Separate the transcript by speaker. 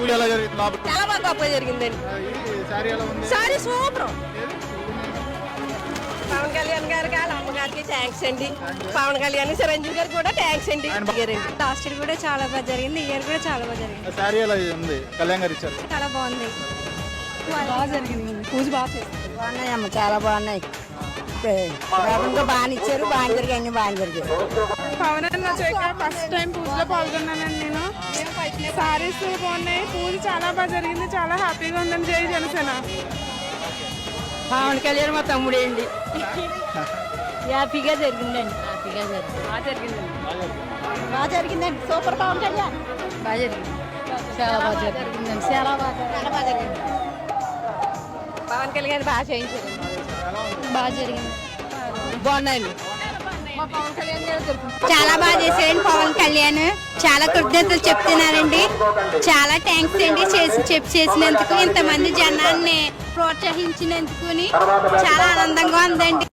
Speaker 1: పూజ ఎలా జరిగింది? లోపల
Speaker 2: చాలా బాగా గొప్ప జరిగిందండి.
Speaker 1: శారీ ఎలా ఉంది?
Speaker 2: Sorry super. పవన్ కళ్యాణ్ గారికి వాళ్ళ అమ్మగారికి థ్యాంక్స్ అండి. పవన్ కళ్యాణ్ చిరంజీవి గారికి కూడా థ్యాంక్స్ అండి.
Speaker 3: లాస్ట్ ఇయర్ కూడా చాలా బాగా జరిగింది. ఇయర్ కూడా చాలా బాగా జరిగింది.
Speaker 1: శారీ ఎలా ఉంది? కళ్యాణ్ గారు ఇచ్చారు.
Speaker 3: చాలా బాగుంది. బాగా జరిగింది. పూజ బాగా చేస్తారు
Speaker 4: బాగున్నాయమ్మ చాలా బాగున్నాయి. ఇంకా బాగా ఇచ్చారు బాగా జరిగాయి అన్ని బాగా జరిగాయి.
Speaker 5: పవన్ అన్న వచ్చాక ఫస్ట్ టైం పూజలో పాల్గొన్నానండి నేను. సారీస్ బాగున్నాయి పూజ చాలా బాగా జరిగింది చాలా హ్యాపీగా ఉందని జై జనసేన.
Speaker 4: పవన్ కళ్యాణ్ మా తమ్ముడే అండి హ్యాపీగా జరిగిందండి. హ్యాపీగా జరిగింది.
Speaker 3: బాగా జరిగిందండి
Speaker 4: బాగా జరిగిందండి. సూపర్ పవన్ కళ్యాణ్.
Speaker 3: బాగా జరిగింది.
Speaker 4: చాలా బాగా జరిగిందండి. చాలా బాగా చాలా బాగా జరిగింది.
Speaker 2: పవన్ కళ్యాణ్ బాగా చేయించారు.
Speaker 3: బాగా జరిగింది.
Speaker 2: బాగున్నాయండి.
Speaker 3: చాలా బాగా చేశారండి పవన్ కళ్యాణ్. చాలా కృతజ్ఞతలు చెప్తున్నారండి. చాలా థ్యాంక్స్ అండి చేసి చెప్పి చేసినందుకు ఇంతమంది జనాన్ని ప్రోత్సహించినందుకు చాలా ఆనందంగా ఉందండి.